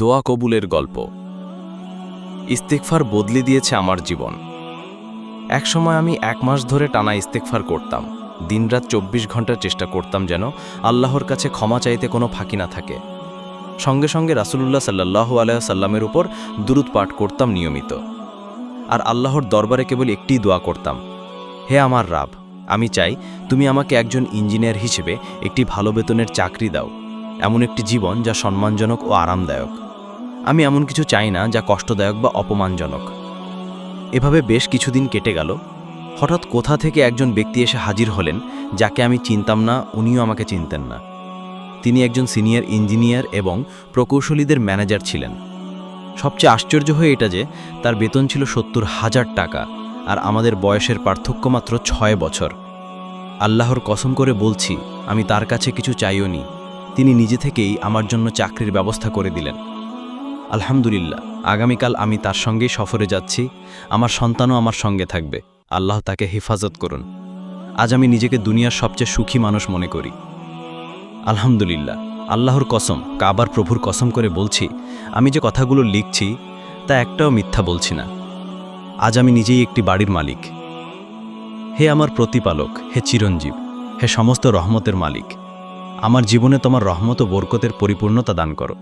দোয়া কবুলের গল্প। ইস্তেকফার বদলে দিয়েছে আমার জীবন। একসময় আমি এক মাস ধরে টানা ইস্তেকফার করতাম। দিনরাত চব্বিশ ঘণ্টা চেষ্টা করতাম যেন আল্লাহর কাছে ক্ষমা চাইতে কোনো ফাঁকি না থাকে। সঙ্গে সঙ্গে রাসুলুল্লাহ সাল্লাহ আলাইসাল্লামের উপর দুরুদ পাঠ করতাম নিয়মিত। আর আল্লাহর দরবারে কেবল একটিই দোয়া করতাম, হে আমার রাব, আমি চাই তুমি আমাকে একজন ইঞ্জিনিয়ার হিসেবে একটি ভালো বেতনের চাকরি দাও। এমন একটি জীবন যা সম্মানজনক ও আরামদায়ক। আমি এমন কিছু চাই না যা কষ্টদায়ক বা অপমানজনক। এভাবে বেশ কিছুদিন কেটে গেল। হঠাৎ কোথা থেকে একজন ব্যক্তি এসে হাজির হলেন যাকে আমি চিনতাম না, উনিও আমাকে চিনতেন না। তিনি একজন সিনিয়র ইঞ্জিনিয়ার এবং প্রকৌশলীদের ম্যানেজার ছিলেন। সবচেয়ে আশ্চর্য হয়ে এটা যে, তার বেতন ছিল সত্তর হাজার টাকা আর আমাদের বয়সের পার্থক্য মাত্র ছয় বছর। আল্লাহর কসম করে বলছি, আমি তার কাছে কিছু চাইও নি তিনি নিজে থেকেই আমার জন্য চাকরির ব্যবস্থা করে দিলেন। আলহামদুলিল্লাহ, আগামীকাল আমি তার সঙ্গেই সফরে যাচ্ছি। আমার সন্তানও আমার সঙ্গে থাকবে। আল্লাহ তাকে হেফাজত করুন। আজ আমি নিজেকে দুনিয়ার সবচেয়ে সুখী মানুষ মনে করি। আলহামদুলিল্লাহ, আল্লাহর কসম, কাবার প্রভুর কসম করে বলছি, আমি যে কথাগুলো লিখছি, তা একটাও মিথ্যা বলছি না। আজ আমি নিজেই একটি বাড়ির মালিক। হে আমার প্রতিপালক, হে চিরঞ্জীব, হে সমস্ত রহমতের মালিক। আমার জীবনে তোমার রহমত ও বরকতের পরিপূর্ণতা দান করো।